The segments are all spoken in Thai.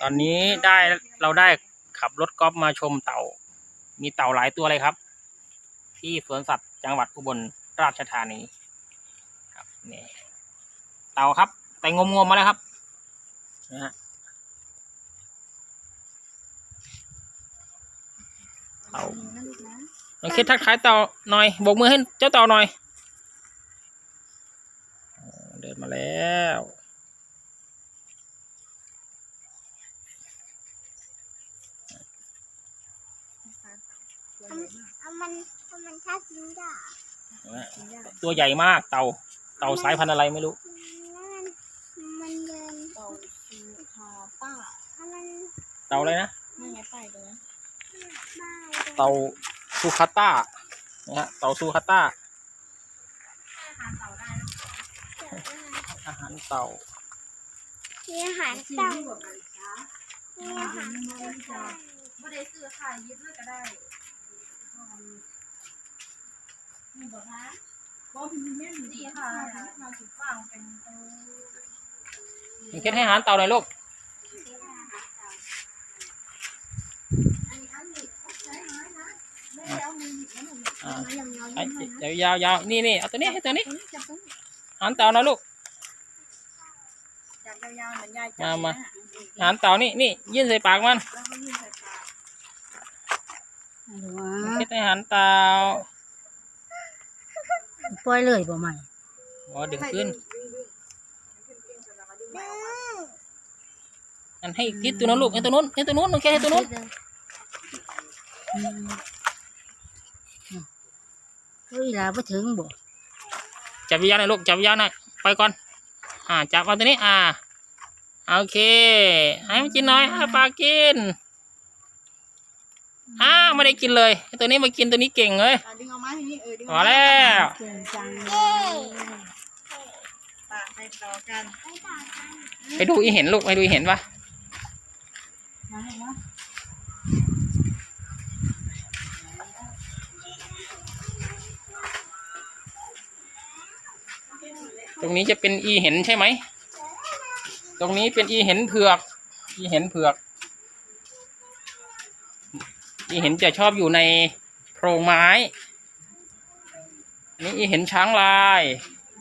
ตอนนี้ได้เราได้ขับรถกอล์ฟมาชมเต่า มีเต่าหลายตัวเลยครับ ที่สวนสัตว์จังหวัดอุบลราชธานีครับนี่เต่าครับแต่งมงมมาแล้วครับนะฮะเต่าน้องคิดทักทายเต่าหน่อยโบกมือให้เจ้าเต่าหน่อย เดินมาแล้ว เอามันเอามันชอบกินหญ้าตัวใหญ่มากเต่า เต่าสายพันธุ์อะไรไม่รู้ แล้วมันมันเดินเต่าชูคาต้าถ้ามันเต่าอะไรนะ ไม่ไงป้ายตรงนั้นบ้าเต่าซูคาต้านะฮะเต่าซูคาต้า อาหารเต่ามีอาหารเต่ามีอาหารเต่าไม่ได้ซื้อค่ะยึดเลยก็ได้ นี่บอกนะก็พิมพ์เนี่ยดีค่ะมาถึงฟังเป็นมีเคล็ดให้อาหารเต่าหน่อยลูกอันนี้อันนี้ใช้น้อยนะไม่ได้เอามือหยิบนะหนูอ่ามาอย่างยาวไอ้เดี๋ยวยาวยาวนี่นี่เอาตัวนี้ให้ตัวนี้จับตรงอาหารเต่าหนะลูกจับยาวๆเหมือนยายจัมามานะอาหารเต่านี่นี่ยื่นใส่ปากมันแล้วก็ยื่นใส่ปากเคล็ดให้อาหารเต่าป ล่อยเลยบ่ใหม่อ๋อดึงขึ้นดื้ออันให้ทิศตัวนั้นลูกให้ตัวนู้นให้ตัวนู้นโอเคให้ตัวนู้นเฮ้ยลาบ่ถึงบ่จับวิญญาณหน่อยลูกจับวิญญาณหน่อยไปก่อน อ่าจับเอาตัวนี้อ่าโอเค ให้มันกินหน่อยให้ปลากกินอ้าวไม่ได้กินเลยไอ้ตัวนี้มากินตัวนี้เก่งเลย อะดึงออกมาทีนี้เออดึงอพอกอมาแล้ว เก่งจังเย้ปากไปต่อกันไปต่อกันไปดูอีเห็นลูกไปดูอีเห็นปะมาให้เนาะตรงนี้จะเป็นอีเห็นใช่ไหม ตรงนี้เป็นอีเห็นเผือก อีเห็นเผือก อีเห็นจะชอบอยู่ในโพรงไม้ อันนี้อีเห็นช้างลาย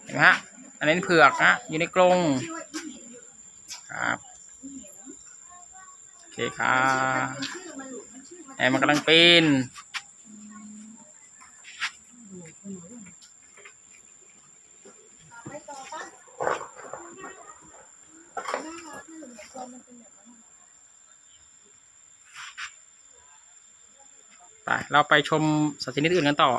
เห็นไหมฮะ อันนี้เผือกนะอยู่ในกรงครับโอเคครับแอร์มันกำลังปีน ไปเราไปชมสัตว์ชนิดอื่นกันต่อ